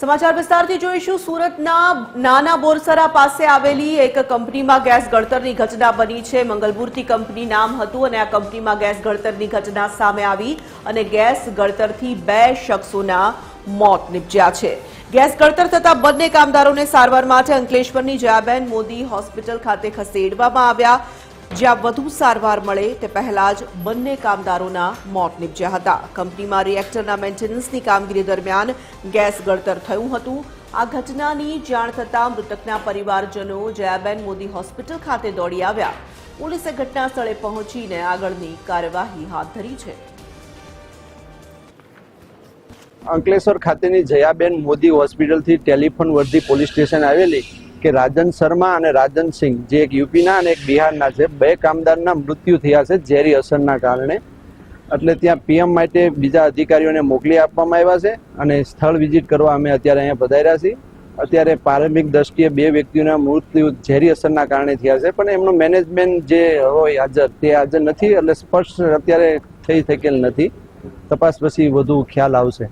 સમાચાર વિસ્તારથી જોઈશું. સુરતના નાના બોરસરા પાસે આવેલી એક કંપનીમાં ગેસ ગળતરની ઘટના બની છે. મંગલમૂર્તિ કંપની નામ હતું અને આ કંપનીમાં ગેસ ગળતરની ઘટના સામે આવી અને ગેસ ગળતરથી બે શખ્સોના મોત નીપજ્યા છે. ગેસ ગળતર થતા બંને કામદારોને સારવાર માટે અંકલેશ્વરની જયાબેન મોદી હોસ્પિટલ ખાતે ખસેડવામાં આવ્યા. જ્યાં વધુ સારવાર મળે તે પહેલા જ બંને કામદારોના મોત નીપજ્યા હતા. કંપનીમાં રિએક્ટરના મેન્ટેનન્સની કામગીરી દરમિયાન ગેસ ગળતર થયું હતું. આ ઘટનાની જાણ થતાં મૃતકના પરિવારજનો જયાબેન મોદી હોસ્પિટલ ખાતે દોડી આવ્યા. પોલીસે ઘટના સ્થળે પહોંચીને આગળની કાર્યવાહી હાથ ધરી છે. અંકલેશ્વર ખાતેની જયાબેન મોદી હોસ્પિટલથી ટેલિફોન વર્ધી પોલીસ સ્ટેશન આવેલી કે રાજન શર્મા અને રાજન સિંહ, જે એક યુપીના અને એક બિહારના છે, બે કામદારના મૃત્યુ થયા છે ઝેરી અસરના કારણે. એટલે ત્યાં પીએમ માટે બીજા અધિકારીઓને મોકલી આપવામાં આવ્યા છે અને સ્થળ વિઝિટ કરવા અમે અત્યારે અહીંયા પધાર્યા છીએ. અત્યારે પ્રારંભિક દ્રષ્ટિએ બે વ્યક્તિઓના મૃત્યુ ઝેરી અસરના કારણે થયા છે, પણ એમનું મેનેજમેન્ટ જે હોય હાજર, તે હાજર નથી, એટલે સ્પષ્ટ અત્યારે થઈ શકેલ નથી. તપાસ પછી વધુ ખ્યાલ આવશે.